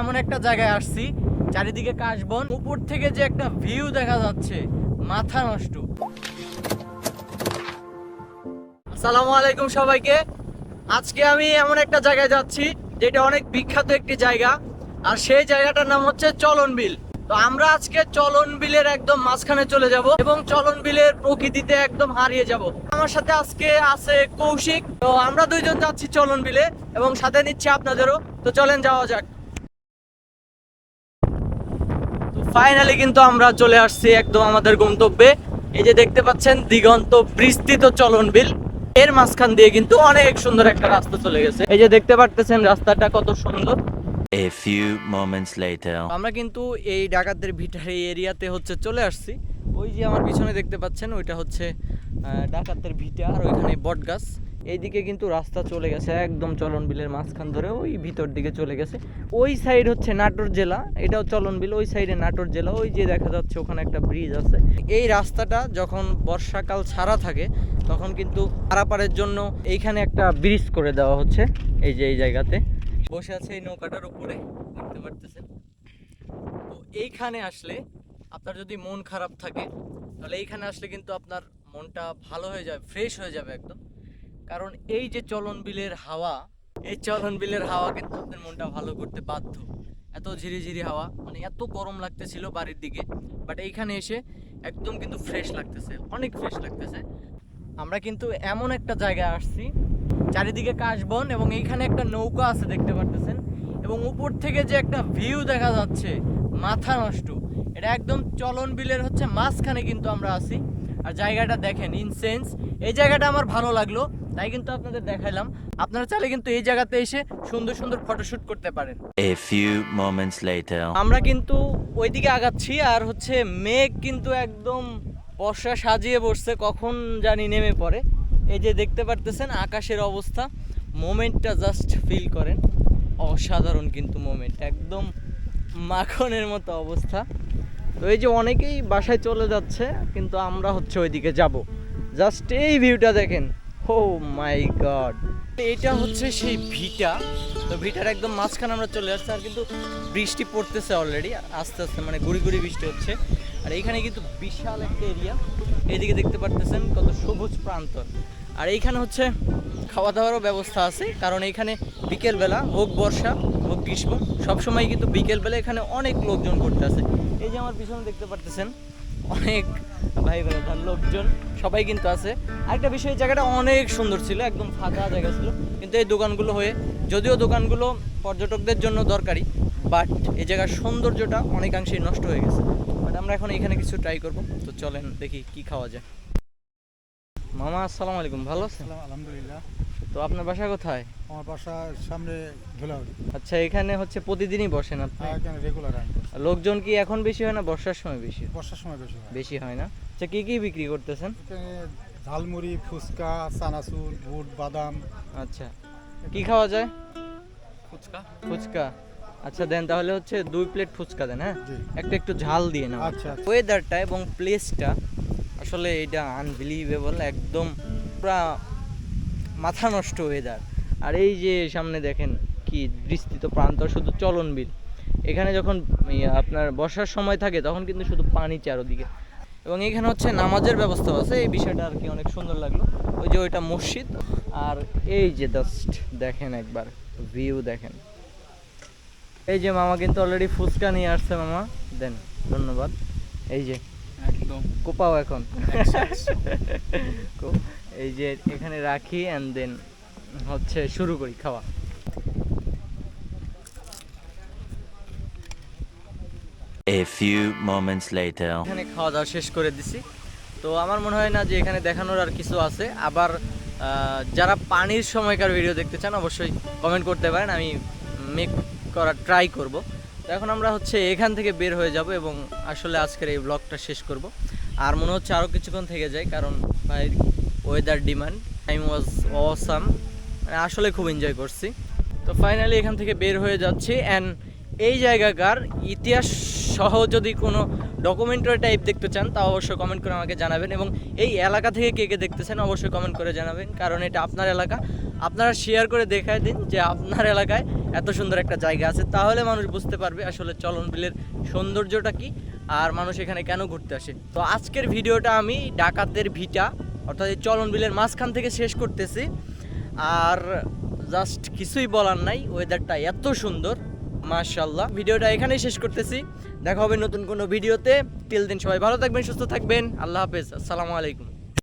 এমন একটা জায়গায় আসছি, চারিদিকে কাশবন, উপর থেকে যে একটা ভিউ দেখা যাচ্ছে, মাথা নষ্ট। আসসালামু আলাইকুম সবাইকে। আজকে আমি এমন একটা জায়গায় যাচ্ছি, যেটা অনেক বিখ্যাত একটি জায়গা, আর সেই জায়গাটার নাম হচ্ছে চলন বিল তো আমরা আজকে চলন বিলের একদম মাঝখানে চলে যাব এবং চলন বিলের প্রকৃতিতে একদম হারিয়ে যাব। আমার সাথে আজকে আছে কৌশিক। তো আমরা দুইজন যাচ্ছি চলন বিলে এবং সাথে নিচ্ছি আপনাদেরও। তো চলেন যাওয়া যাক তো ফাইনালি কিন্তু আমরা চলে আসছি একদম আমাদের গন্তব্যে। এই যে দেখতে পাচ্ছেন দিগন্ত বিস্তৃত চলন বিল। এর মাঝখান দিয়ে কিন্তু অনেক সুন্দর একটা রাস্তা চলে গেছে। এই যে দেখতে পারতেছেন রাস্তাটা কত সুন্দর। A few moments later. আমরা কিন্তু এই ডাকাতদের ভিটার এই এরিয়াতে হচ্ছে চলে আসছি। ওই যে আমার পিছনে দেখতে পাচ্ছেন ওইটা হচ্ছে ডাকাতদের ভিটা আর ওইখানে বটগাছ। এইদিকে কিন্তু রাস্তা চলে গেছে, একদম চলন বিলের মাঝখান ধরে ওই ভিতর দিকে চলে গেছে। ওই সাইড হচ্ছে নাটোর জেলা, এটাও চলন বিল, ওই সাইডে নাটোর জেলা, ওই যে দেখা যাচ্ছে ওখানে একটা ব্রিজ আছে। এই রাস্তাটা যখন বর্ষাকাল ছাড়া থাকে, তখন কিন্তু পারাপারের জন্য এইখানে একটা ব্রিজ করে দেওয়া হচ্ছে, এই যে এই জায়গাতে। বসে আছে এই নৌকাটার উপরে, দেখতে পারতেছেন? তো এইখানে আসলে আপনার যদি মন খারাপ থাকে, তাহলে এইখানে আসলে কিন্তু আপনার মনটা ভালো হয়ে যাবে ফ্রেশ হয়ে যাবে একদম। কারণ এই যে চলন বিলের হাওয়া, এই চলন বিলের হাওয়া কিন্তু আপনার মনটা ভালো করতে বাধ্য। এত ঝিরিঝিরি হাওয়া মানে এত গরম লাগতেছিল বাড়ির দিকে বাট এইখানে এসে একদম কিন্তু ফ্রেশ লাগতেছে, অনেক ফ্রেশ লাগতেছে। আমরা কিন্তু এমন একটা জায়গায় আসছি, চারিদিকে কাশবন এবং এইখানে একটা নৌকা আছে দেখতে পারতেছেন, এবং উপর থেকে যে একটা ভিউ দেখা যাচ্ছে, মাথা নষ্ট। এটা একদম চলন বিলের হচ্ছে মাঝখানে কিন্তু আমরা আছি। আর জায়গাটা দেখেন ইনসেন্স এই জায়গাটা আমার ভালো লাগল তাই কিন্তু আপনাদের দেখাইলাম। আপনারা চাইলে কিন্তু এই জায়গাতে এসে সুন্দর সুন্দর ফটোশুট করতে পারেন. আমরা কিন্তু ওইদিকে আগাচ্ছি আর হচ্ছে মেঘ কিন্তু একদম বর্ষা সাজিয়ে বসছে কখন জানি নেমে পড়ে। এই যে দেখতে পারতেছেন আকাশের অবস্থা মোমেন্টটা জাস্ট ফিল করেন। অসাধারণ কিন্তু মোমেন্ট একদম মাখনের মতো অবস্থা। তো এই যে অনেকেই বাসায় চলে যাচ্ছে, কিন্তু আমরা হচ্ছে ওইদিকে যাব। জাস্ট এই ভিউটা দেখেন। ও মাই গড এটা হচ্ছে সেই ভিটা। তো ভিটার একদম মাঝখানে আমরা চলে আসছি, আর কিন্তু বৃষ্টি পড়তেছে অলরেডি আস্তে আস্তে মানে গুড়ি গুড়ি বৃষ্টি হচ্ছে। আর এইখানে কিন্তু বিশাল একটা এরিয়া এইদিকে দেখতে পারতেছেন কত সবুজ প্রান্তর। আর এইখানে হচ্ছে খাওয়া দাওয়ারও ব্যবস্থা আছে, কারণ এইখানে বিকেলবেলা হোক বর্ষা হোক গ্রীষ্ম, সবসময় কিন্তু বিকেলবেলা এখানে অনেক লোকজন করতে আসে। এই যে আমার পিছনে দেখতে পারতেছেন, অনেক ভাই বেড়াদার লোকজন, সবাই কিন্তু আছে আরেকটা বিষয় জায়গাটা অনেক সুন্দর ছিল, একদম ফাঁকা জায়গা ছিল, কিন্তু এই দোকানগুলো হয়ে, যদিও দোকানগুলো পর্যটকদের জন্য দরকারি, বাট এই জায়গার সৌন্দর্যটা অনেকাংশেই নষ্ট হয়ে গেছে। বাট আমরা এখন এখানে কিছু ট্রাই করব, তো চলেন দেখি কি খাওয়া যায়। মামা আসসালামু আলাইকুম ভালো আছেন? আলহামদুলিল্লাহ। তো আপনার বাসা কোথায়? আমার বাসার সামনে ধুলাউড়ি আচ্ছা এখানে হচ্ছে প্রতিদিনই বসেন আপনি? এখানে রেগুলার লোকজন কি এখন বেশি হয় না বর্ষার সময় বেশি বর্ষার সময় বেশি হয়। বেশি হয় না। আচ্ছা কি কি বিক্রি করতেছেন? এখানে ঝালমুড়ি ফুচকা চানাচুর বুট বাদাম। আচ্ছা কি খাওয়া যায়? ফুচকা। ফুচকা। আচ্ছা দেন তাহলে হচ্ছে দুই প্লেট ফুচকা দেন হ্যাঁ? একটা একটু ঝাল দিয়ে নাও। আচ্ছা আচ্ছা। ওয়েদারটা এবং প্লেসটা আসলে এটা আনবিলিভেবল একদম পুরা মাথা নষ্ট ওয়েদার আর এই যে সামনে দেখেন কি বিস্তৃত প্রান্ত, শুধু চলন বিল এখানে যখন আপনার বর্ষার সময় থাকে, তখন কিন্তু শুধু পানি চারোদিকে। এবং এখানে হচ্ছে নামাজের ব্যবস্থা আছে, এই বিষয়টা আর কি অনেক সুন্দর লাগল। ওই যে ওইটা মসজিদ, আর এই যে জাস্ট দেখেন একবার ভিউ দেখেন। এই যে মামা কিন্তু অলরেডি ফুচকা নিয়ে আসছে মামা। দেন, ধন্যবাদ। এই যে একদম। কোপাও এখন। কো- এই যে এখানে রাখি অ্যান্ড দেন হচ্ছে শুরু করি খাওয়া। A few moments later. এখানে খাওয়া দাওয়া শেষ করে দিছি। তো আমার মনে হয় না যে এখানে দেখানোর আর কিছু আছে। আবার যারা পানির সময়কার ভিডিও দেখতে চান অবশ্যই কমেন্ট করতে পারেন। আমি মেক করার ট্রাই করব। এখন আমরা হচ্ছে এখান থেকে বের হয়ে যাব এবং আসলে আজকের এই ব্লগটা শেষ করব। আর মনে হচ্ছে আরও কিছুক্ষণ থেকে যায় কারণ ভাই weather demand time was awesome মানে আসলে খুব এনজয় করছি। তো ফাইনালি এখান থেকে বের হয়ে যাচ্ছি অ্যান্ড এই জায়গাকার ইতিহাস সহ যদি কোনো ডকুমেন্টারি টাইপ দেখতে চান, তা অবশ্যই কমেন্ট করে আমাকে জানাবেন এবং এই এলাকা থেকে কে কে দেখতেছেন অবশ্যই কমেন্ট করে জানাবেন। কারণ এটা আপনার এলাকা। আপনারা শেয়ার করে দেখায় দিন যে আপনার এলাকায় এত সুন্দর একটা জায়গা আছে। তাহলে মানুষ বুঝতে পারবে আসলে চলন বিলের সৌন্দর্যটা কি আর মানুষ এখানে কেন ঘুরতে আসে। তো আজকের ভিডিওটা আমি ডাকাতের ভিটা, অর্থাৎ এই চলন বিলের মাঝখান থেকে শেষ করতেছি। আর জাস্ট কিছুই বলার নাই ওয়েদারটা এত সুন্দর। মাশাল্লাহ ভিডিওটা এখানেই শেষ করতেছি। দেখা হবে নতুন কোনো ভিডিওতে। তিল দিন সবাই ভালো থাকবেন, সুস্থ থাকবেন। আল্লাহ হাফেজ। আসসালামু আলাইকুম।